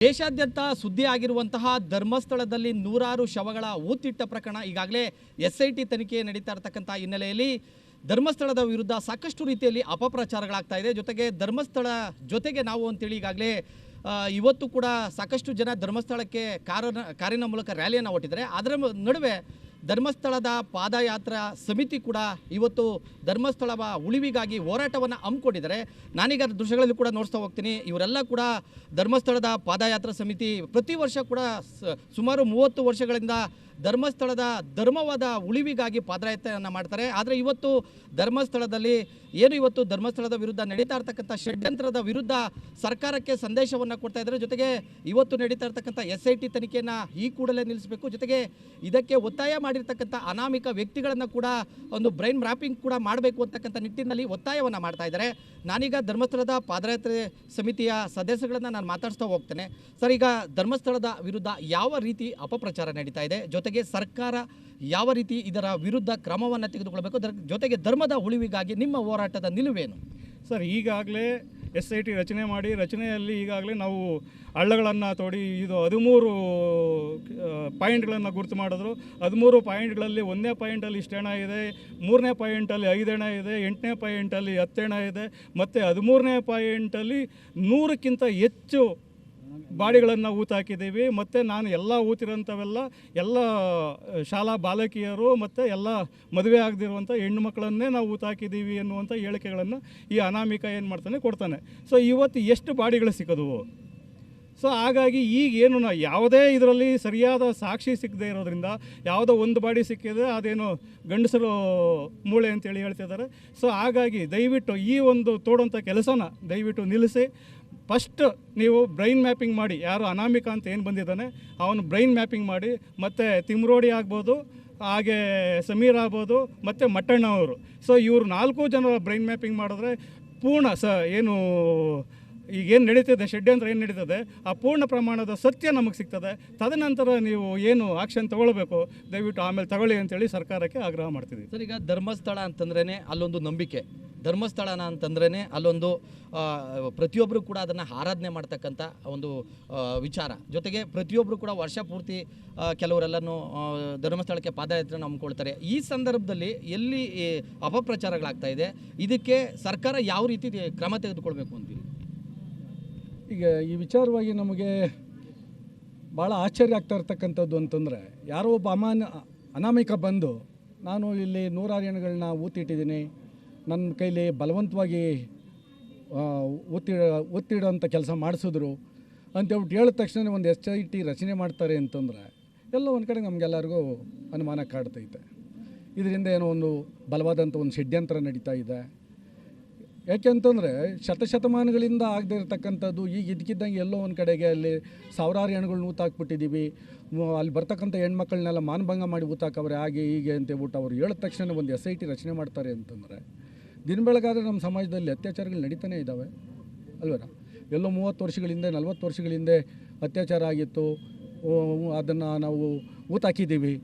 ದೇಶಾದ್ಯಂತ ಸುದ್ದಿ ಆಗಿರುವಂತಹ ಧರ್ಮಸ್ಥಳದಲ್ಲಿ ನೂರಾರು ಶವಗಳ ಊತಿಟ್ಟ ಪ್ರಕರಣ ಈಗಾಗಲೇ ಎಸ್ ಐ ಟಿ ತನಿಖೆ ನಡೀತಾ ಇರತಕ್ಕಂಥ ಹಿನ್ನೆಲೆಯಲ್ಲಿ ಧರ್ಮಸ್ಥಳದ ವಿರುದ್ಧ ಸಾಕಷ್ಟು ರೀತಿಯಲ್ಲಿ ಅಪಪ್ರಚಾರಗಳಾಗ್ತಾ ಇದೆ. ಜೊತೆಗೆ ಧರ್ಮಸ್ಥಳ ಜೊತೆಗೆ ನಾವು ಅಂತೇಳಿ ಈಗಾಗಲೇ ಇವತ್ತು ಕೂಡ ಸಾಕಷ್ಟು ಜನ ಧರ್ಮಸ್ಥಳಕ್ಕೆ ಕಾರನ, ಕಾರಿನ ಮೂಲಕ ರ್ಯಾಲಿಯನ್ನು ಹೊಟ್ಟಿದ್ದಾರೆ ಅದರ ನಡುವೆ ಧರ್ಮಸ್ಥಳದ ಪಾದಯಾತ್ರಾ ಸಮಿತಿ ಕೂಡ ಇವತ್ತು ಧರ್ಮಸ್ಥಳ ಉಳಿವಿಗಾಗಿ ಹೋರಾಟವನ್ನು ಹಮ್ಮಿಕೊಂಡಿದ್ದಾರೆ. ನಾನೀಗ ದೃಶ್ಯಗಳಲ್ಲಿ ಕೂಡ ನೋಡ್ತಾ ಹೋಗ್ತೀನಿ. ಇವರೆಲ್ಲ ಕೂಡ ಧರ್ಮಸ್ಥಳದ ಪಾದಯಾತ್ರಾ ಸಮಿತಿ ಪ್ರತಿ ವರ್ಷ ಕೂಡ ಸುಮಾರು ಮೂವತ್ತು ವರ್ಷಗಳಿಂದ ಧರ್ಮಸ್ಥಳದ ಧರ್ಮವಾದ ಉಳಿವಿಗಾಗಿ ಪಾದಯಾತ್ರೆಯನ್ನು ಮಾಡ್ತಾರೆ. ಆದರೆ ಇವತ್ತು ಧರ್ಮಸ್ಥಳದಲ್ಲಿ ಏನು ಇವತ್ತು ಧರ್ಮಸ್ಥಳದ ವಿರುದ್ಧ ನಡೀತಾ ಇರ್ತಕ್ಕಂಥ ಷಡ್ಯಂತ್ರದ ವಿರುದ್ಧ ಸರ್ಕಾರಕ್ಕೆ ಸಂದೇಶವನ್ನು ಕೊಡ್ತಾ ಇದ್ದಾರೆ. ಜೊತೆಗೆ ಇವತ್ತು ನಡೀತಾ ಇರ್ತಕ್ಕಂಥ ಎಸ್ ಐ ಟಿ ತನಿಖೆಯನ್ನು ಈ ಕೂಡಲೇ ನಿಲ್ಲಿಸಬೇಕು. ಜೊತೆಗೆ ಇದಕ್ಕೆ ಒತ್ತಾಯ ಮಾಡಿರ್ತಕ್ಕಂಥ ಅನಾಮಿಕ ವ್ಯಕ್ತಿಗಳನ್ನು ಕೂಡ ಒಂದು ಬ್ರೈನ್ ಮ್ಯಾಪಿಂಗ್ ಕೂಡ ಮಾಡಬೇಕು ಅಂತಕ್ಕಂಥ ನಿಟ್ಟಿನಲ್ಲಿ ಒತ್ತಾಯವನ್ನು ಮಾಡ್ತಾ ಇದ್ದಾರೆ. ನಾನೀಗ ಧರ್ಮಸ್ಥಳದ ಪಾದಯಾತ್ರೆ ಸಮಿತಿಯ ಸದಸ್ಯಗಳನ್ನು ನಾನು ಮಾತಾಡಿಸ್ತಾ ಹೋಗ್ತೇನೆ. ಸರ್, ಈಗ ಧರ್ಮಸ್ಥಳದ ವಿರುದ್ಧ ಯಾವ ರೀತಿ ಅಪಪ್ರಚಾರ ನಡೀತಾ ಇದೆ? ಜೊತೆಗೆ ಸರ್ಕಾರ ಯಾವ ರೀತಿ ಇದರ ವಿರುದ್ಧ ಕ್ರಮವನ್ನು ತೆಗೆದುಕೊಳ್ಬೇಕು, ಅದರ ಜೊತೆಗೆ ಧರ್ಮದ ಉಳಿವಿಗಾಗಿ ನಿಮ್ಮ ಹೋರಾಟದ ನಿಲುವೇನು? ಸರ್, ಈಗಾಗಲೇ ಎಸ್ ಐ ಟಿ ರಚನೆ ಮಾಡಿ, ರಚನೆಯಲ್ಲಿ ಈಗಾಗಲೇ ನಾವು ಹಳ್ಳಗಳನ್ನು ತೋಡಿ ಇದು ಹದಿಮೂರು ಪಾಯಿಂಟ್ಗಳನ್ನು ಗುರುತು ಮಾಡಿದ್ರು. ಹದಿಮೂರು ಪಾಯಿಂಟ್ಗಳಲ್ಲಿ ಒಂದನೇ ಪಾಯಿಂಟಲ್ಲಿ ಇಷ್ಟು ಹೆಣ ಇದೆ, ಮೂರನೇ ಪಾಯಿಂಟಲ್ಲಿ ಐದು ಹೆಣ ಇದೆ, ಎಂಟನೇ ಪಾಯಿಂಟಲ್ಲಿ ಹತ್ತು ಹೆಣ ಇದೆ, ಮತ್ತು ಹದಿಮೂರನೇ ಪಾಯಿಂಟಲ್ಲಿ ನೂರಕ್ಕಿಂತ ಹೆಚ್ಚು ಬಾಡಿಗಳನ್ನು ಊತ ಹಾಕಿದ್ದೀವಿ, ಮತ್ತು ನಾನು ಎಲ್ಲ ಊತಿರೋಂಥವೆಲ್ಲ ಎಲ್ಲ ಶಾಲಾ ಬಾಲಕಿಯರು ಮತ್ತು ಎಲ್ಲ ಮದುವೆ ಆಗದಿರುವಂಥ ಹೆಣ್ಣು ಮಕ್ಕಳನ್ನೇ ನಾವು ಊತ ಹಾಕಿದ್ದೀವಿ ಎನ್ನುವಂಥ ಹೇಳಿಕೆಗಳನ್ನು ಈ ಅನಾಮಿಕ ಏನು ಮಾಡ್ತಾನೆ ಕೊಡ್ತಾನೆ. ಸೊ ಇವತ್ತು ಎಷ್ಟು ಬಾಡಿಗಳು ಸಿಕ್ಕದವು? ಸೊ ಹಾಗಾಗಿ ಈಗ ಏನು ಯಾವುದೇ ಇದರಲ್ಲಿ ಸರಿಯಾದ ಸಾಕ್ಷಿ ಸಿಕ್ಕದೆ ಇರೋದ್ರಿಂದ, ಯಾವುದೋ ಒಂದು ಬಾಡಿ ಸಿಕ್ಕಿದೆ, ಅದೇನು ಗಂಡಸರು ಮೂಳೆ ಅಂತೇಳಿ ಹೇಳ್ತಿದ್ದಾರೆ. ಸೊ ಹಾಗಾಗಿ ದಯವಿಟ್ಟು ಈ ಒಂದು ತೋಡೋಂಥ ಕೆಲಸನ ದಯವಿಟ್ಟು ನಿಲ್ಲಿಸಿ. ಫಸ್ಟ್ ನೀವು ಬ್ರೈನ್ ಮ್ಯಾಪಿಂಗ್ ಮಾಡಿ, ಯಾರು ಅನಾಮಿಕ ಅಂತ ಏನು ಬಂದಿದ್ದಾನೆ, ಅವನು ಬ್ರೈನ್ ಮ್ಯಾಪಿಂಗ್ ಮಾಡಿ, ಮತ್ತು ತಿಮ್ರೋಡಿ ಆಗ್ಬೋದು, ಹಾಗೆ ಸಮೀರ್ ಆಗ್ಬೋದು, ಮತ್ತು ಮಟ್ಟಣ್ಣ ಅವರು. ಸೊ ಇವರು ನಾಲ್ಕು ಜನ ಬ್ರೈನ್ ಮ್ಯಾಪಿಂಗ್ ಮಾಡಿದ್ರೆ ಪೂರ್ಣ ಸ, ಏನು, ಈಗ ಏನು ನಡೀತಿದೆ, ಷಡ್ಯಂತ್ರ ಏನು ನಡೀತದೆ, ಆ ಪೂರ್ಣ ಪ್ರಮಾಣದ ಸತ್ಯ ನಮಗೆ ಸಿಗ್ತದೆ. ತದನಂತರ ನೀವು ಏನು ಆಕ್ಷನ್ ತಗೊಳ್ಬೇಕು, ದಯವಿಟ್ಟು ಆಮೇಲೆ ತಗೊಳ್ಳಿ ಅಂತೇಳಿ ಸರ್ಕಾರಕ್ಕೆ ಆಗ್ರಹ ಮಾಡ್ತಿದ್ದೀವಿ ಸರ್, ಈಗ ಧರ್ಮಸ್ಥಳ ಅಂತಂದ್ರೇ ಅಲ್ಲೊಂದು ನಂಬಿಕೆ. ಧರ್ಮಸ್ಥಳನ ಅಂತಂದ್ರೇ ಅಲ್ಲೊಂದು ಪ್ರತಿಯೊಬ್ಬರು ಕೂಡ ಅದನ್ನು ಆರಾಧನೆ ಮಾಡ್ತಕ್ಕಂಥ ಒಂದು ವಿಚಾರ. ಜೊತೆಗೆ ಪ್ರತಿಯೊಬ್ಬರು ಕೂಡ ವರ್ಷ ಪೂರ್ತಿ ಕೆಲವರೆಲ್ಲನೂ ಧರ್ಮಸ್ಥಳಕ್ಕೆ ಪಾದಯಾತ್ರೆ ಹಮ್ಮಿಕೊಳ್ತಾರೆ. ಈ ಸಂದರ್ಭದಲ್ಲಿ ಎಲ್ಲಿ ಅಪಪ್ರಚಾರಗಳಾಗ್ತಾ ಇದೆ? ಇದಕ್ಕೆ ಸರ್ಕಾರ ಯಾವ ರೀತಿ ಕ್ರಮ ತೆಗೆದುಕೊಳ್ಬೇಕು ಅಂತೀವಿ ಈಗ ಈ ವಿಚಾರವಾಗಿ ನಮಗೆ ಭಾಳ ಆಶ್ಚರ್ಯ ಆಗ್ತಾ ಇರ್ತಕ್ಕಂಥದ್ದು ಅಂತಂದರೆ, ಯಾರೋ ಒಬ್ಬ ಅಮಾನ ಅನಾಮಿಕ ಬಂದು, ನಾನು ಇಲ್ಲಿ ನೂರಾರು ಜನಗಳನ್ನ ಊತಿಟ್ಟಿದ್ದೀನಿ ನನ್ನ ಕೈಲಿ ಬಲವಂತವಾಗಿ ಒತ್ತಿಡೋ ಒತ್ತಿ ಒತ್ತಿಡೋಂಥ ಕೆಲಸ ಮಾಡಿಸಿದ್ರು. ಅಂತೇಳ್ಬಿಟ್ಟು ಹೇಳಿದ ತಕ್ಷಣ ಒಂದು ಎಸ್ ಐ ಟಿ ರಚನೆ ಮಾಡ್ತಾರೆ ಅಂತಂದರೆ, ಎಲ್ಲ ಒಂದು ಕಡೆ ನಮಗೆಲ್ಲರಿಗೂ ಅನುಮಾನ ಕಾಡ್ತೈತೆ. ಇದರಿಂದ ಏನೋ ಒಂದು ಬಲವಾದಂಥ ಒಂದು ಷಡ್ಯಂತ್ರ ನಡೀತಾ ಇದೆ. ಯಾಕೆಂತಂದರೆ ಶತಶತಮಾನಗಳಿಂದ ಆಗದೇ ಇರತಕ್ಕಂಥದ್ದು, ಈಗ ಇದಕ್ಕಿದ್ದಂಗೆ ಎಲ್ಲೋ ಒಂದು ಕಡೆಗೆ ಅಲ್ಲಿ ಸಾವಿರಾರು ಹೆಣ್ಗಳು ಊತಾಕ್ಬಿಟ್ಟಿದ್ದೀವಿ ಅಲ್ಲಿ ಬರ್ತಕ್ಕಂಥ ಹೆಣ್ಮಕ್ಳನ್ನೆಲ್ಲ ಮಾನಭಂಗ ಮಾಡಿ ಊತಾಕವ್ರೆ, ಹಾಗೆ ಹೀಗೆ ಅಂತೇಳ್ಬಿಟ್ಟು ಅವ್ರು ಹೇಳಿದ ತಕ್ಷಣ ಒಂದು ಎಸ್ ಐ ಟಿ ರಚನೆ ಮಾಡ್ತಾರೆ ಅಂತಂದರೆ ದಿನ ಬೆಳಗಾದರೆ ನಮ್ಮ ಸಮಾಜದಲ್ಲಿ ಅತ್ಯಾಚಾರಗಳು ನಡೀತಾನೆ ಇದ್ದಾವೆ. ಅಲ್ವರ ಎಲ್ಲೋ ಮೂವತ್ತು ವರ್ಷಗಳಿಂದ, ನಲ್ವತ್ತು ಹಿಂದೆ ಅತ್ಯಾಚಾರ ಆಗಿತ್ತು. ಅದನ್ನು ನಾವು ಊತಾಕಿದ್ದೀವಿ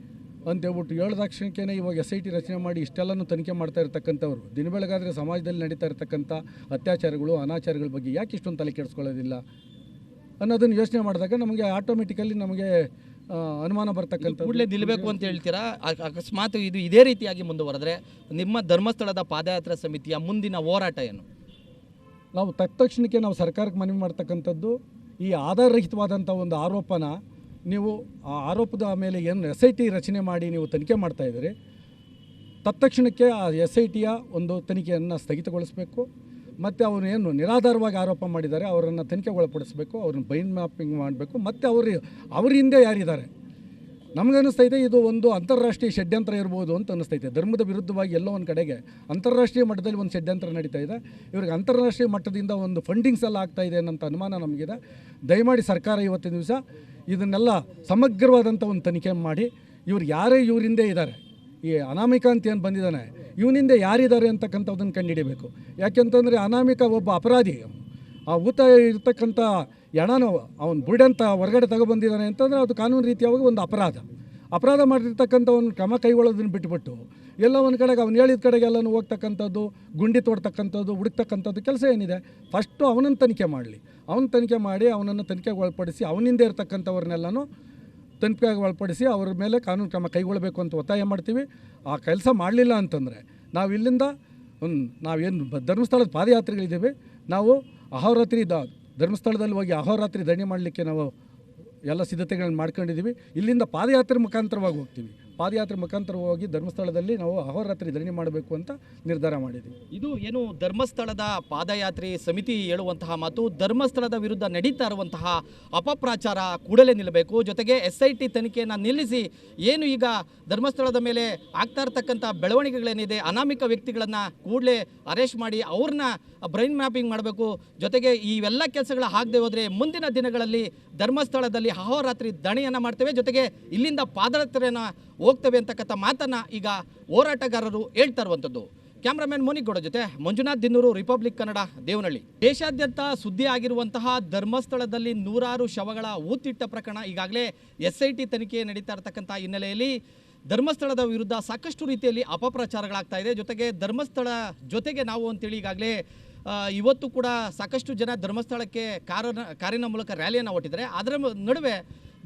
ಅಂತೇಳ್ಬಿಟ್ಟು ಹೇಳಿದ ತಕ್ಷಣಕ್ಕೆ ಇವಾಗ ಎಸ್ ಐ ಟಿ ರಚನೆ ಮಾಡಿ ಇಷ್ಟೆಲ್ಲನೂ ತನಿಖೆ ಮಾಡ್ತಾ ಇರ್ತಕ್ಕಂಥವ್ರು. ದಿನ ಬೆಳಗಾದರೆ ಸಮಾಜದಲ್ಲಿ ನಡೀತಾ ಇರ್ತಕ್ಕಂಥ ಅತ್ಯಾಚಾರಗಳು, ಅನಾಚಾರಗಳ ಬಗ್ಗೆ ಯಾಕೆ ಇಷ್ಟೊಂದು ತಲೆ ಕೆಡಿಸ್ಕೊಳ್ಳೋದಿಲ್ಲ ಅನ್ನೋದನ್ನು ಯೋಚನೆ ಮಾಡಿದಾಗ ನಮಗೆ ಆಟೋಮೆಟಿಕಲಿ ನಮಗೆ ಅನುಮಾನ ಬರ್ತಕ್ಕಂಥ ಕೂಡಲೇ ನಿಲ್ಲಬೇಕು ಅಂತ ಹೇಳ್ತೀರಾ? ಅಕಸ್ಮಾತ್ ಇದು ಇದೇ ರೀತಿಯಾಗಿ ಮುಂದುವರೆದ್ರೆ ನಿಮ್ಮ ಧರ್ಮಸ್ಥಳದ ಪಾದಯಾತ್ರಾ ಸಮಿತಿಯ ಮುಂದಿನ ಹೋರಾಟ ಏನು? ನಾವು ತಕ್ಷಣಕ್ಕೆ ನಾವು ಸರ್ಕಾರಕ್ಕೆ ಮನವಿ ಮಾಡ್ತಕ್ಕಂಥದ್ದು ಈ ಆಧಾರರಹಿತವಾದಂಥ ಒಂದು ಆರೋಪನ ನೀವು ಆ ಆರೋಪದ ಮೇಲೆ ಏನು ಎಸ್ ಐ ಟಿ ರಚನೆ ಮಾಡಿ ನೀವು ತನಿಖೆ ಮಾಡ್ತಾಯಿದ್ದೀರಿ ತತ್ಕ್ಷಣಕ್ಕೆ ಆ ಎಸ್ ಐ ಟಿಯ ಒಂದು ತನಿಖೆಯನ್ನು ಸ್ಥಗಿತಗೊಳಿಸಬೇಕು. ಮತ್ತು ಅವರು ಏನು ನಿರಾಧಾರವಾಗಿ ಆರೋಪ ಮಾಡಿದ್ದಾರೆ, ಅವರನ್ನು ತನಿಖೆಗೆ ಒಳಪಡಿಸಬೇಕು ಅವ್ರನ್ನ ಬೈನ್ ಮ್ಯಾಪಿಂಗ್ ಮಾಡಬೇಕು, ಮತ್ತು ಅವರು, ಅವ್ರ ಹಿಂದೆ ಯಾರಿದ್ದಾರೆ? ನಮಗನ್ನಿಸ್ತೈತೆ ಇದು ಒಂದು ಅಂತಾರಾಷ್ಟ್ರೀಯ ಷಡ್ಯಂತ್ರ ಇರ್ಬೋದು ಅಂತ ಅನ್ನಿಸ್ತೈತೆ ಧರ್ಮದ ವಿರುದ್ಧವಾಗಿ ಎಲ್ಲೋ ಒಂದು ಕಡೆಗೆ ಅಂತಾರಾಷ್ಟ್ರೀಯ ಮಟ್ಟದಲ್ಲಿ ಒಂದು ಷಡ್ಯಂತ್ರ ನಡೀತಾ ಇದೆ. ಇವ್ರಿಗೆ ಅಂತಾರಾಷ್ಟ್ರೀಯ ಮಟ್ಟದಿಂದ ಒಂದು ಫಂಡಿಂಗ್ಸ್ ಎಲ್ಲ ಆಗ್ತಾ ಇದೆ ಅನ್ನೋಂಥ ಅನುಮಾನ ನಮಗಿದೆ. ದಯಮಾಡಿ ಸರ್ಕಾರ ಇವತ್ತಿನ ದಿವಸ ಇದನ್ನೆಲ್ಲ ಸಮಗ್ರವಾದಂಥ ಒಂದು ತನಿಖೆ ಮಾಡಿ, ಇವ್ರು ಯಾರೇ ಇವರಿಂದೇ ಇದ್ದಾರೆ ಈ ಅನಾಮಿಕ ಅಂತ ಏನು ಬಂದಿದ್ದಾನೆ? ಇವನಿಂದ ಯಾರಿದ್ದಾರೆ ಅಂತಕ್ಕಂಥದ್ದನ್ನು ಕಂಡುಹಿಡಿಬೇಕು ಯಾಕೆಂತಂದರೆ ಅನಾಮಿಕ ಒಬ್ಬ ಅಪರಾಧಿ. ಆ ಊತ ಇರ್ತಕ್ಕಂಥ ಹೆಣನು ಅವನು ಬುಡಂತ ಹೊರಗಡೆ ತಗೊಬಂದಿದ್ದಾನೆ ಅಂತಂದರೆ ಅದು ಕಾನೂನು ರೀತಿಯಾಗಿ ಒಂದು ಅಪರಾಧ. ಅಪರಾಧ ಮಾಡಿರ್ತಕ್ಕಂಥ ಒಂದು ಕ್ರಮ ಕೈಗೊಳ್ಳೋದನ್ನು ಬಿಟ್ಬಿಟ್ಟು, ಎಲ್ಲ ಒಂದು ಕಡೆಗೆ ಅವ್ನು ಹೇಳಿದ ಕಡೆಗೆಲ್ಲನೂ ಹೋಗ್ತಕ್ಕಂಥದ್ದು, ಗುಂಡಿ ತೋಡ್ತಕ್ಕಂಥದ್ದು, ಹುಡುಕ್ತಕ್ಕಂಥದ್ದು ಕೆಲಸ ಏನಿದೆ ಫಸ್ಟು ಅವನನ್ನು ತನಿಖೆ ಮಾಡಲಿ. ಅವನ ತನಿಖೆ ಮಾಡಿ ಅವನನ್ನು ತನಿಖೆಗೆ ಒಳಪಡಿಸಿ ಅವನಿಂದ ಇರ್ತಕ್ಕಂಥವ್ರನ್ನೆಲ್ಲನೂ ತನಿಖೆಗೆ ಒಳಪಡಿಸಿ ಅವ್ರ ಮೇಲೆ ಕಾನೂನು ಕ್ರಮ ಕೈಗೊಳ್ಳಬೇಕು ಅಂತ ಒತ್ತಾಯ ಮಾಡ್ತೀವಿ. ಆ ಕೆಲಸ ಮಾಡಲಿಲ್ಲ ಅಂತಂದರೆ ನಾವು ಇಲ್ಲಿಂದ ಒಂದು ನಾವೇನು ಧರ್ಮಸ್ಥಳದ ಪಾದಯಾತ್ರೆಗಳಿದ್ದೀವಿ ನಾವು ಅಹೋರಾತ್ರಿ ದ ಧರ್ಮಸ್ಥಳದಲ್ಲಿ ಹೋಗಿ ಅಹೋರಾತ್ರಿ ಧರಣಿ ಮಾಡಲಿಕ್ಕೆ ನಾವು ಎಲ್ಲ ಸಿದ್ಧತೆಗಳನ್ನು ಮಾಡ್ಕೊಂಡಿದ್ದೀವಿ ಇಲ್ಲಿಂದ ಪಾದಯಾತ್ರೆ ಮುಖಾಂತರವಾಗಿ ಹೋಗ್ತೀವಿ. ಪಾದಯಾತ್ರೆ ಮುಖಾಂತರ ಹೋಗಿ ಧರ್ಮಸ್ಥಳದಲ್ಲಿ ನಾವು ಅಹೋರಾತ್ರಿ ಧರಣಿ ಮಾಡಬೇಕು ಅಂತ ನಿರ್ಧಾರ ಮಾಡಿದ್ದೀವಿ ಇದು ಏನು ಧರ್ಮಸ್ಥಳದ ಪಾದಯಾತ್ರೆ ಸಮಿತಿ ಹೇಳುವಂತಹ ಮಾತು, ಧರ್ಮಸ್ಥಳದ ವಿರುದ್ಧ ನಡೀತಾ ಇರುವಂತಹ ಅಪಪ್ರಚಾರ ಕೂಡಲೇ ನಿಲ್ಲಬೇಕು. ಜೊತೆಗೆ ಎಸ್ ಐ ಟಿ ತನಿಖೆಯನ್ನು ನಿಲ್ಲಿಸಿ ಏನು ಈಗ ಧರ್ಮಸ್ಥಳದ ಮೇಲೆ ಆಗ್ತಾ ಇರತಕ್ಕಂಥ ಬೆಳವಣಿಗೆಗಳೇನಿದೆ, ಅನಾಮಿಕ ವ್ಯಕ್ತಿಗಳನ್ನು ಕೂಡಲೇ ಅರೆಸ್ಟ್ ಮಾಡಿ ಅವ್ರನ್ನ ಬ್ರೈನ್ ಮ್ಯಾಪಿಂಗ್ ಮಾಡಬೇಕು. ಜೊತೆಗೆ ಇವೆಲ್ಲ ಕೆಲಸಗಳ ಆಗದೆ ಹೋದರೆ ಮುಂದಿನ ದಿನಗಳಲ್ಲಿ ಧರ್ಮಸ್ಥಳದಲ್ಲಿ ಅಹೋರಾತ್ರಿ ದಣಿಯನ್ನು ಮಾಡ್ತೇವೆ. ಜೊತೆಗೆ ಇಲ್ಲಿಂದ ಪಾದಯಾತ್ರೆಯನ್ನು ಹೋಗ್ತೇವೆ ಅಂತಕ್ಕಂಥ ಮಾತನ್ನು ಈಗ ಹೋರಾಟಗಾರರು ಹೇಳ್ತಾ ಇರುವಂಥದ್ದು. ಕ್ಯಾಮ್ರಾಮನ್ ಮೋನಿಗೌಡ ಜೊತೆ ಮಂಜುನಾಥ್ ದಿನ್ನೂರು, ರಿಪಬ್ಲಿಕ್ ಕನ್ನಡ, ದೇವನಹಳ್ಳಿ. ದೇಶಾದ್ಯಂತ ಸುದ್ದಿ ಆಗಿರುವಂತಹ ಧರ್ಮಸ್ಥಳದಲ್ಲಿ ನೂರಾರು ಶವಗಳ ಊತಿಟ್ಟ ಪ್ರಕರಣ ಈಗಾಗಲೇ ಎಸ್ ಐ ಟಿ ತನಿಖೆ ನಡೀತಾ ಇರತಕ್ಕಂಥ ಹಿನ್ನೆಲೆಯಲ್ಲಿ ಧರ್ಮಸ್ಥಳದ ವಿರುದ್ಧ ಸಾಕಷ್ಟು ರೀತಿಯಲ್ಲಿ ಅಪಪ್ರಚಾರಗಳಾಗ್ತಾ ಇದೆ. ಜೊತೆಗೆ ಧರ್ಮಸ್ಥಳ ಜೊತೆಗೆ ನಾವು ಅಂತೇಳಿ ಈಗಾಗಲೇ ಇವತ್ತು ಕೂಡ ಸಾಕಷ್ಟು ಜನ ಧರ್ಮಸ್ಥಳಕ್ಕೆ ಕಾರನ, ಕಾರಿನ ಮೂಲಕ ರ್ಯಾಲಿಯನ್ನು ಹೊಟ್ಟಿದ್ದಾರೆ ಅದರ ನಡುವೆ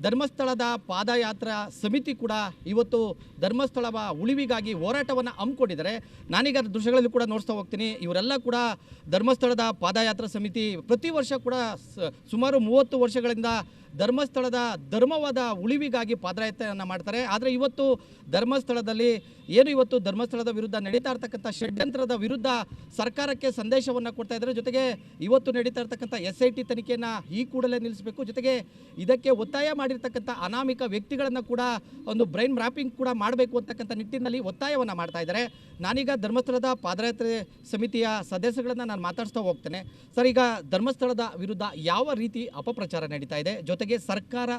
ಧರ್ಮಸ್ಥಳದ ಪಾದಯಾತ್ರಾ ಸಮಿತಿ ಕೂಡ ಇವತ್ತು ಧರ್ಮಸ್ಥಳ ಉಳಿವಿಗಾಗಿ ಹೋರಾಟವನ್ನು ಹಮ್ಮಿಕೊಂಡಿದ್ದಾರೆ. ನಾನೀಗ ದೃಶ್ಯಗಳಲ್ಲಿ ಕೂಡ ನೋಡ್ತಾ ಹೋಗ್ತೀನಿ. ಇವರೆಲ್ಲ ಕೂಡ ಧರ್ಮಸ್ಥಳದ ಪಾದಯಾತ್ರಾ ಸಮಿತಿ ಪ್ರತಿ ವರ್ಷ ಕೂಡ ಸುಮಾರು ಮೂವತ್ತು ವರ್ಷಗಳಿಂದ ಧರ್ಮಸ್ಥಳದ ಧರ್ಮವಾದ ಉಳಿವಿಗಾಗಿ ಪಾದಯಾತ್ರೆಯನ್ನು ಮಾಡ್ತಾರೆ. ಆದರೆ ಇವತ್ತು ಧರ್ಮಸ್ಥಳದಲ್ಲಿ ಏನು ಇವತ್ತು ಧರ್ಮಸ್ಥಳದ ವಿರುದ್ಧ ನಡೀತಾ ಇರ್ತಕ್ಕಂಥ ಷಡ್ಯಂತ್ರದ ವಿರುದ್ಧ ಸರ್ಕಾರಕ್ಕೆ ಸಂದೇಶವನ್ನು ಕೊಡ್ತಾ ಇದ್ದಾರೆ. ಜೊತೆಗೆ ಇವತ್ತು ನಡೀತಾ ಇರ್ತಕ್ಕಂಥ ಎಸ್ ಐ ಟಿ ತನಿಖೆಯನ್ನು ಈ ಕೂಡಲೇ ನಿಲ್ಲಿಸಬೇಕು. ಜೊತೆಗೆ ಇದಕ್ಕೆ ಒತ್ತಾಯ ಮಾಡಿರ್ತಕ್ಕಂಥ ಅನಾಮಿಕ ವ್ಯಕ್ತಿಗಳನ್ನು ಕೂಡ ಒಂದು ಬ್ರೈನ್ ರ್ಯಾಪಿಂಗ್ ಕೂಡ ಮಾಡಬೇಕು ಅಂತಕ್ಕಂಥ ನಿಟ್ಟಿನಲ್ಲಿ ಒತ್ತಾಯವನ್ನು ಮಾಡ್ತಾ ಇದ್ದಾರೆ. ನಾನೀಗ ಧರ್ಮಸ್ಥಳದ ಪಾದಯಾತ್ರೆ ಸಮಿತಿಯ ಸದಸ್ಯಗಳನ್ನು ನಾನು ಮಾತಾಡಿಸ್ತಾ ಹೋಗ್ತೇನೆ. ಸರ್, ಈಗ ಧರ್ಮಸ್ಥಳದ ವಿರುದ್ಧ ಯಾವ ರೀತಿ ಅಪಪ್ರಚಾರ ನಡೀತಾ ಇದೆ? ಜೊತೆಗೆ ಸರ್ಕಾರ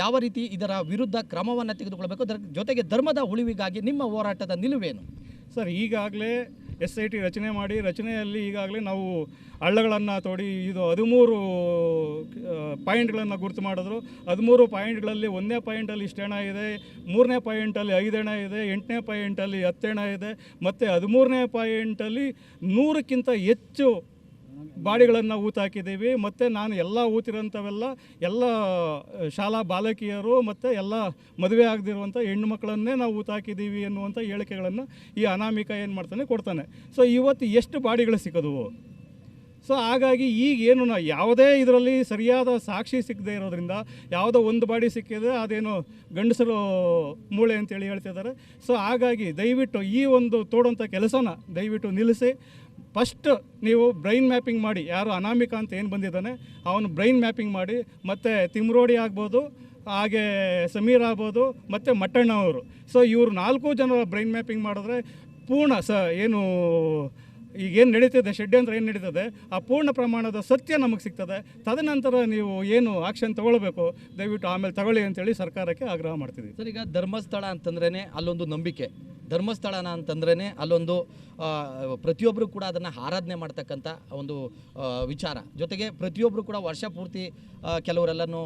ಯಾವ ರೀತಿ ಇದರ ವಿರುದ್ಧ ಕ್ರಮವನ್ನು ತೆಗೆದುಕೊಳ್ಬೇಕು, ಅದರ ಜೊತೆಗೆ ಧರ್ಮದ ಉಳಿವಿಗಾಗಿ ನಿಮ್ಮ ಹೋರಾಟದ ನಿಲುವೇನು? ಸರ್, ಈಗಾಗಲೇ ಎಸ್ ಐ ಟಿ ರಚನೆ ಮಾಡಿ, ರಚನೆಯಲ್ಲಿ ಈಗಾಗಲೇ ನಾವು ಹಳ್ಳಗಳನ್ನು ತೋಡಿ ಇದು ಹದಿಮೂರು ಪಾಯಿಂಟ್ಗಳನ್ನು ಗುರುತು ಮಾಡಿದ್ರು. ಹದಿಮೂರು ಪಾಯಿಂಟ್ಗಳಲ್ಲಿ ಒಂದನೇ ಪಾಯಿಂಟಲ್ಲಿ ಇಷ್ಟು ಹೆಣ ಇದೆ, ಮೂರನೇ ಪಾಯಿಂಟಲ್ಲಿ ಐದು ಹೆಣ ಇದೆ, ಎಂಟನೇ ಪಾಯಿಂಟಲ್ಲಿ ಹತ್ತು ಹೆಣ ಇದೆ, ಮತ್ತು ಹದಿಮೂರನೇ ಪಾಯಿಂಟಲ್ಲಿ ನೂರಕ್ಕಿಂತ ಹೆಚ್ಚು ಬಾಡಿಗಳನ್ನು ಊತಾಕಿದ್ದೀವಿ, ಮತ್ತು ನಾನು ಎಲ್ಲ ಊತಿರೋಂಥವೆಲ್ಲ ಎಲ್ಲ ಶಾಲಾ ಬಾಲಕಿಯರು ಮತ್ತು ಎಲ್ಲ ಮದುವೆ ಆಗದಿರುವಂಥ ಹೆಣ್ಣು ಮಕ್ಕಳನ್ನೇ ನಾವು ಊತ ಹಾಕಿದ್ದೀವಿ ಎನ್ನುವಂಥ ಹೇಳಿಕೆಗಳನ್ನು ಈ ಅನಾಮಿಕ ಏನು ಮಾಡ್ತಾನೆ ಕೊಡ್ತಾನೆ. ಸೊ, ಇವತ್ತು ಎಷ್ಟು ಬಾಡಿಗಳು ಸಿಕ್ಕಿದ್ವು? ಸೊ, ಹಾಗಾಗಿ ಈಗ ಏನು ನಾವು ಯಾವುದೇ ಇದರಲ್ಲಿ ಸರಿಯಾದ ಸಾಕ್ಷಿ ಸಿಕ್ಕದೇ ಇರೋದ್ರಿಂದ, ಯಾವುದೋ ಒಂದು ಬಾಡಿ ಸಿಕ್ಕಿದೆ, ಅದೇನು ಗಂಡಸರು ಮೂಳೆ ಅಂತೇಳಿ ಹೇಳ್ತಿದ್ದಾರೆ. ಸೊ, ಹಾಗಾಗಿ ದಯವಿಟ್ಟು ಈ ಒಂದು ತೋಡುವಂಥ ಕೆಲಸನ ದಯವಿಟ್ಟು ನಿಲ್ಲಿಸಿ. ಫಸ್ಟ್ ನೀವು ಬ್ರೈನ್ ಮ್ಯಾಪಿಂಗ್ ಮಾಡಿ. ಯಾರು ಅನಾಮಿಕ ಅಂತ ಏನು ಬಂದಿದ್ದಾನೆ, ಅವನು ಬ್ರೈನ್ ಮ್ಯಾಪಿಂಗ್ ಮಾಡಿ, ಮತ್ತು ತಿಮ್ರೋಡಿ ಆಗ್ಬೋದು, ಹಾಗೆ ಸಮೀರ್ ಆಗ್ಬೋದು, ಮತ್ತು ಮಟ್ಟಣ್ಣ ಅವರು. ಸೊ ಇವರು ನಾಲ್ಕು ಜನ ಬ್ರೈನ್ ಮ್ಯಾಪಿಂಗ್ ಮಾಡಿದ್ರೆ ಪೂರ್ಣ ಸ, ಏನು ಈಗೇನು ನಡೀತದೆ, ಷಡ್ಯಂತ್ರ ಏನು ನಡೀತದೆ, ಆ ಪೂರ್ಣ ಪ್ರಮಾಣದ ಸತ್ಯ ನಮಗೆ ಸಿಗ್ತದೆ. ತದನಂತರ ನೀವು ಏನು ಆಕ್ಷನ್ ತಗೊಳ್ಬೇಕು, ದಯವಿಟ್ಟು ಆಮೇಲೆ ತಗೊಳ್ಳಿ ಅಂತೇಳಿ ಸರ್ಕಾರಕ್ಕೆ ಆಗ್ರಹ ಮಾಡ್ತಿದ್ದೀವಿ. ಸರ್, ಈಗ ಧರ್ಮಸ್ಥಳ ಅಂತಂದ್ರೇ ಅಲ್ಲೊಂದು ನಂಬಿಕೆ. ಧರ್ಮಸ್ಥಳನ ಅಂತಂದ್ರೇ ಅಲ್ಲೊಂದು ಪ್ರತಿಯೊಬ್ಬರು ಕೂಡ ಅದನ್ನು ಆರಾಧನೆ ಮಾಡ್ತಕ್ಕಂಥ ಒಂದು ವಿಚಾರ. ಜೊತೆಗೆ ಪ್ರತಿಯೊಬ್ಬರು ಕೂಡ ವರ್ಷ ಪೂರ್ತಿ ಕೆಲವರೆಲ್ಲನೂ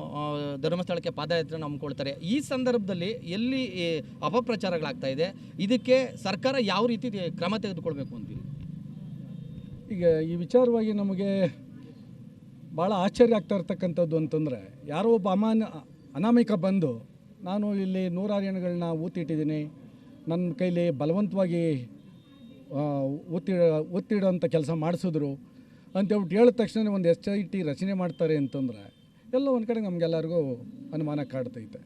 ಧರ್ಮಸ್ಥಳಕ್ಕೆ ಪಾದಯಾತ್ರೆ ಹಮ್ಮಿಕೊಳ್ತಾರೆ. ಈ ಸಂದರ್ಭದಲ್ಲಿ ಎಲ್ಲಿ ಅಪಪ್ರಚಾರಗಳಾಗ್ತಾ ಇದೆ? ಇದಕ್ಕೆ ಸರ್ಕಾರ ಯಾವ ರೀತಿ ಕ್ರಮ ತೆಗೆದುಕೊಳ್ಬೇಕು ಅಂತೀವಿ ಈಗ ಈ ವಿಚಾರವಾಗಿ ನಮಗೆ ಭಾಳ ಆಶ್ಚರ್ಯ ಆಗ್ತಾ ಇರ್ತಕ್ಕಂಥದ್ದು ಅಂತಂದರೆ, ಯಾರೋ ಒಬ್ಬ ಅಮಾನ ಅನಾಮಿಕ ಬಂದು, ನಾನು ಇಲ್ಲಿ ನೂರಾರು ಜನಗಳನ್ನ ಊತಿಟ್ಟಿದ್ದೀನಿ ನನ್ನ ಕೈಲಿ ಬಲವಂತವಾಗಿ ಒತ್ತಿಡ ಒತ್ತಿ ಒತ್ತಿಡೋಂಥ ಕೆಲಸ ಮಾಡಿಸಿದ್ರು ಅಂತೇಳ್ಬಿಟ್ಟು ಹೇಳಿದ ತಕ್ಷಣ ಒಂದು ಎಸ್ ಐ ಟಿ ರಚನೆ ಮಾಡ್ತಾರೆ ಅಂತಂದರೆ ಎಲ್ಲ ಒಂದು ಕಡೆ ನಮಗೆಲ್ಲರಿಗೂ ಅನುಮಾನ ಕಾಡ್ತೈತೆ.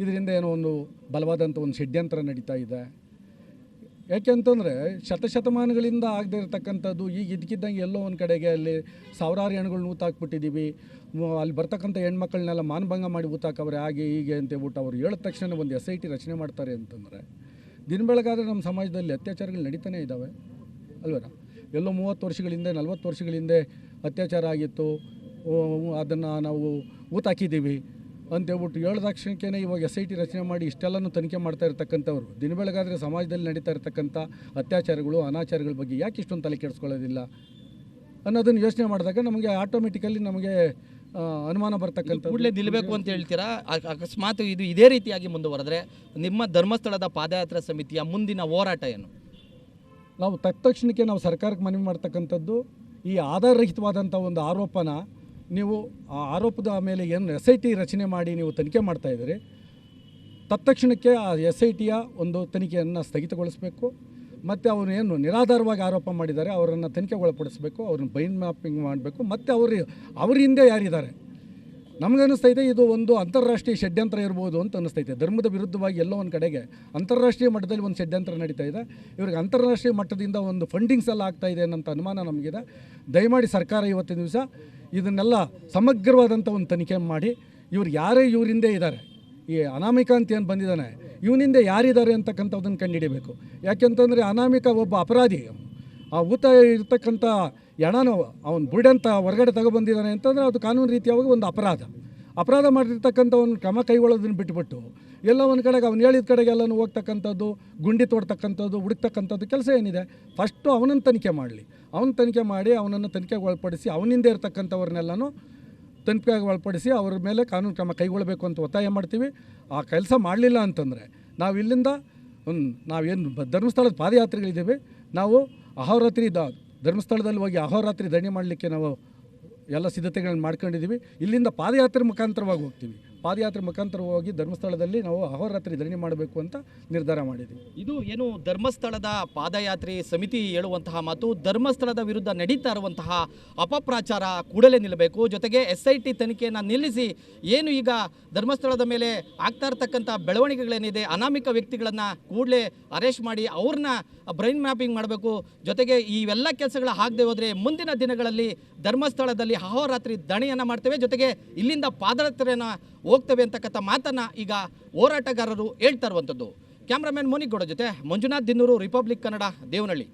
ಇದರಿಂದ ಏನೋ ಒಂದು ಬಲವಾದಂಥ ಒಂದು ಷಡ್ಯಂತ್ರ ನಡೀತಾ ಇದೆ. ಯಾಕೆಂತಂದರೆ ಶತಶತಮಾನಗಳಿಂದ ಆಗದೇ ಇರತಕ್ಕಂಥದ್ದು, ಈಗ ಇದಕ್ಕಿದ್ದಂಗೆ ಎಲ್ಲೋ ಒಂದು ಕಡೆಗೆ ಅಲ್ಲಿ ಸಾವಿರಾರು ಹೆಣ್ಗಳನ್ನ ಊತಾಕ್ಬಿಟ್ಟಿದ್ದೀವಿ ಅಲ್ಲಿ ಬರ್ತಕ್ಕಂಥ ಹೆಣ್ಮಕ್ಳನ್ನೆಲ್ಲ ಮಾನಭಂಗ ಮಾಡಿ ಊತಾಕವ್ರೆ, ಹಾಗೆ ಹೀಗೆ ಅಂತೇಳ್ಬಿಟ್ಟು ಅವ್ರು ಹೇಳಿದ ತಕ್ಷಣ ಒಂದು ಎಸ್ ಐ ಟಿ ರಚನೆ ಮಾಡ್ತಾರೆ ಅಂತಂದರೆ ದಿನ ಬೆಳಗಾದರೆ ನಮ್ಮ ಸಮಾಜದಲ್ಲಿ ಅತ್ಯಾಚಾರಗಳು ನಡೀತಾನೆ ಇದ್ದಾವೆ. ಅಲ್ವರ ಎಲ್ಲೋ ಮೂವತ್ತು ವರ್ಷಗಳಿಂದ ನಲ್ವತ್ತು ವರ್ಷಗಳಿಂದೆ ಅತ್ಯಾಚಾರ ಆಗಿತ್ತು. ಅದನ್ನು ನಾವು ಊತಾಕಿದ್ದೀವಿ ಅಂತೇಳ್ಬಿಟ್ಟು ಹೇಳಿದ ತಕ್ಷಣಕ್ಕೆ ಇವಾಗ ಎಸ್ ಐ ಟಿ ರಚನೆ ಮಾಡಿ ಇಷ್ಟೆಲ್ಲನೂ ತನಿಖೆ ಮಾಡ್ತಾ ಇರ್ತಕ್ಕಂಥವ್ರು. ದಿನ ಬೆಳಗಾದರೆ ಸಮಾಜದಲ್ಲಿ ನಡೀತಾ ಇರ್ತಕ್ಕಂಥ ಅತ್ಯಾಚಾರಗಳು, ಅನಾಚಾರಗಳ ಬಗ್ಗೆ ಯಾಕೆ ಇಷ್ಟೊಂದು ತಲೆ ಕೆಡಿಸ್ಕೊಳ್ಳೋದಿಲ್ಲ ಅನ್ನೋದನ್ನು ಯೋಚನೆ ಮಾಡಿದಾಗ ನಮಗೆ ಆಟೋಮೆಟಿಕಲಿ ನಮಗೆ ಅನುಮಾನ ಬರ್ತಕ್ಕಂಥ ಕೂಡಲೇ ನಿಲ್ಲಬೇಕು ಅಂತ ಹೇಳ್ತೀರಾ? ಅಕಸ್ಮಾತ್ ಇದು ಇದೇ ರೀತಿಯಾಗಿ ಮುಂದುವರೆದ್ರೆ ನಿಮ್ಮ ಧರ್ಮಸ್ಥಳದ ಪಾದಯಾತ್ರಾ ಸಮಿತಿಯ ಮುಂದಿನ ಹೋರಾಟ ಏನು? ನಾವು ತಕ್ಷಣಕ್ಕೆ ನಾವು ಸರ್ಕಾರಕ್ಕೆ ಮನವಿ ಮಾಡ್ತಕ್ಕಂಥದ್ದು ಈ ಆಧಾರರಹಿತವಾದಂಥ ಒಂದು ಆರೋಪನ ನೀವು ಆ ಆರೋಪದ ಮೇಲೆ ಏನು ಎಸ್ ಐ ಟಿ ರಚನೆ ಮಾಡಿ ನೀವು ತನಿಖೆ ಮಾಡ್ತಾ ಇದ್ದೀರಿ. ತತ್ಕ್ಷಣಕ್ಕೆ ಆ ಎಸ್ ಐ ಟಿಯ ಒಂದು ತನಿಖೆಯನ್ನು ಸ್ಥಗಿತಗೊಳಿಸಬೇಕು. ಮತ್ತು ಅವರು ಏನು ನಿರಾಧಾರವಾಗಿ ಆರೋಪ ಮಾಡಿದ್ದಾರೆ, ಅವರನ್ನು ತನಿಖೆಗೊಳಪಡಿಸಬೇಕು, ಅವ್ರನ್ನ ಬೈನ್ ಮ್ಯಾಪಿಂಗ್ ಮಾಡಬೇಕು, ಮತ್ತು ಅವರು, ಅವ್ರ ಹಿಂದೆ ಯಾರಿದ್ದಾರೆ? ನಮಗನ್ನಿಸ್ತೈತೆ ಇದು ಒಂದು ಅಂತಾರಾಷ್ಟ್ರೀಯ ಷಡ್ಯಂತ್ರ ಇರ್ಬೋದು ಅಂತ ಅನ್ನಿಸ್ತೈತೆ ಧರ್ಮದ ವಿರುದ್ಧವಾಗಿ ಎಲ್ಲೋ ಒಂದು ಕಡೆಗೆ ಅಂತಾರಾಷ್ಟ್ರೀಯ ಮಟ್ಟದಲ್ಲಿ ಒಂದು ಷಡ್ಯಂತ್ರ ನಡೀತಾ ಇದೆ. ಇವ್ರಿಗೆ ಅಂತಾರಾಷ್ಟ್ರೀಯ ಮಟ್ಟದಿಂದ ಒಂದು ಫಂಡಿಂಗ್ಸ್ ಎಲ್ಲ ಆಗ್ತಾ ಇದೆ ಅನ್ನೋಂಥ ಅನುಮಾನ ನಮಗಿದೆ. ದಯಮಾಡಿ ಸರ್ಕಾರ ಇವತ್ತಿನ ದಿವಸ ಇದನ್ನೆಲ್ಲ ಸಮಗ್ರವಾದಂಥ ಒಂದು ತನಿಖೆ ಮಾಡಿ, ಇವ್ರು ಯಾರೇ ಹಿಂದೆ ಇದ್ದಾರೆ, ಈ ಅನಾಮಿಕ ಅಂತ ಏನು ಬಂದಿದ್ದಾನೆ ಇವನಿಂದ ಯಾರಿದ್ದಾರೆ ಅಂತಕ್ಕಂಥದ್ದನ್ನು ಕಂಡುಹಿಡಿಬೇಕು. ಯಾಕೆಂತಂದರೆ ಅನಾಮಿಕ ಒಬ್ಬ ಅಪರಾಧಿ, ಆ ಊತ ಇರ್ತಕ್ಕಂಥ ಎಣನು ಅವನು ಬುಡಂತ ಹೊರಗಡೆ ತಗೊಬಂದಿದ್ದಾನೆ ಅಂತಂದರೆ ಅದು ಕಾನೂನು ರೀತಿಯಾಗಿ ಒಂದು ಅಪರಾಧ. ಅಪರಾಧ ಮಾಡಿರ್ತಕ್ಕಂಥ ಒಂದು ಕ್ರಮ ಕೈಗೊಳ್ಳೋದನ್ನು ಬಿಟ್ಟುಬಿಟ್ಟು ಎಲ್ಲ ಒಂದು ಕಡೆಗೆ ಅವ್ನು ಹೇಳಿದ ಕಡೆಗೆ ಎಲ್ಲನೂ ಹೋಗ್ತಕ್ಕಂಥದ್ದು, ಗುಂಡಿ ತೋಡ್ತಕ್ಕಂಥದ್ದು, ಹುಡುಕ್ತಕ್ಕಂಥದ್ದು ಕೆಲಸ ಏನಿದೆ ಫಸ್ಟು ಅವನನ್ನು ತನಿಖೆ ಮಾಡಲಿ. ಅವನ ತನಿಖೆ ಮಾಡಿ ಅವನನ್ನು ತನಿಖೆಗೆ ಒಳಪಡಿಸಿ ಅವನಿಂದ ಇರ್ತಕ್ಕಂಥವ್ರನ್ನೆಲ್ಲನೂ ತನಿಖೆಗೆ ಒಳಪಡಿಸಿ ಅವ್ರ ಮೇಲೆ ಕಾನೂನು ಕ್ರಮ ಕೈಗೊಳ್ಳಬೇಕು ಅಂತ ಒತ್ತಾಯ ಮಾಡ್ತೀವಿ. ಆ ಕೆಲಸ ಮಾಡಲಿಲ್ಲ ಅಂತಂದರೆ ನಾವು ಇಲ್ಲಿಂದ ಒಂದು ನಾವೇನು ಧರ್ಮಸ್ಥಳದ ಪಾದಯಾತ್ರೆಗಳಿದ್ದೀವಿ ನಾವು ಅಹೋರಾತ್ರಿ ದ ಧರ್ಮಸ್ಥಳದಲ್ಲಿ ಹೋಗಿ ಅಹೋರಾತ್ರಿ ದಣಿ ಮಾಡಲಿಕ್ಕೆ ನಾವು ಎಲ್ಲ ಸಿದ್ಧತೆಗಳನ್ನು ಮಾಡ್ಕೊಂಡಿದ್ದೀವಿ ಇಲ್ಲಿಂದ ಪಾದಯಾತ್ರೆ ಮುಖಾಂತರವಾಗಿ ಹೋಗ್ತೀವಿ. ಪಾದಯಾತ್ರೆ ಮುಖಾಂತರ ಹೋಗಿ ಧರ್ಮಸ್ಥಳದಲ್ಲಿ ನಾವು ಅಹೋರಾತ್ರಿ ಧರಣಿ ಮಾಡಬೇಕು ಅಂತ ನಿರ್ಧಾರ ಮಾಡಿದ್ದೀವಿ ಇದು ಏನು ಧರ್ಮಸ್ಥಳದ ಪಾದಯಾತ್ರೆ ಸಮಿತಿ ಹೇಳುವಂತಹ ಮಾತು, ಧರ್ಮಸ್ಥಳದ ವಿರುದ್ಧ ನಡೀತಾ ಇರುವಂತಹ ಅಪಪ್ರಾಚಾರ ಕೂಡಲೇ ನಿಲ್ಲಬೇಕು. ಜೊತೆಗೆ ಎಸ್ ಐ ಟಿ ತನಿಖೆಯನ್ನು ನಿಲ್ಲಿಸಿ ಏನು ಈಗ ಧರ್ಮಸ್ಥಳದ ಮೇಲೆ ಆಗ್ತಾ ಇರತಕ್ಕಂಥ ಬೆಳವಣಿಗೆಗಳೇನಿದೆ, ಅನಾಮಿಕ ವ್ಯಕ್ತಿಗಳನ್ನು ಕೂಡಲೇ ಅರೆಸ್ಟ್ ಮಾಡಿ ಅವ್ರನ್ನ ಬ್ರೈನ್ ಮ್ಯಾಪಿಂಗ್ ಮಾಡಬೇಕು. ಜೊತೆಗೆ ಇವೆಲ್ಲ ಕೆಲಸಗಳು ಆಗದೆ ಹೋದರೆ ಮುಂದಿನ ದಿನಗಳಲ್ಲಿ ಧರ್ಮಸ್ಥಳದಲ್ಲಿ ಅಹೋರಾತ್ರಿ ದಣಿಯನ್ನು ಮಾಡ್ತೇವೆ. ಜೊತೆಗೆ ಇಲ್ಲಿಂದ ಪಾದಯಾತ್ರೆಯನ್ನು ಹೋಗ್ತೇವೆ ಅಂತಕ್ಕಂಥ ಮಾತನ್ನು ಈಗ ಹೋರಾಟಗಾರರು ಹೇಳ್ತಾ ಇರುವಂಥದ್ದು. ಕ್ಯಾಮ್ರಾಮನ್ ಮೋನಿಗೌಡ ಜೊತೆ ಮಂಜುನಾಥ್ ದಿನ್ನೂರು, ರಿಪಬ್ಲಿಕ್ ಕನ್ನಡ, ದೇವನಹಳ್ಳಿ.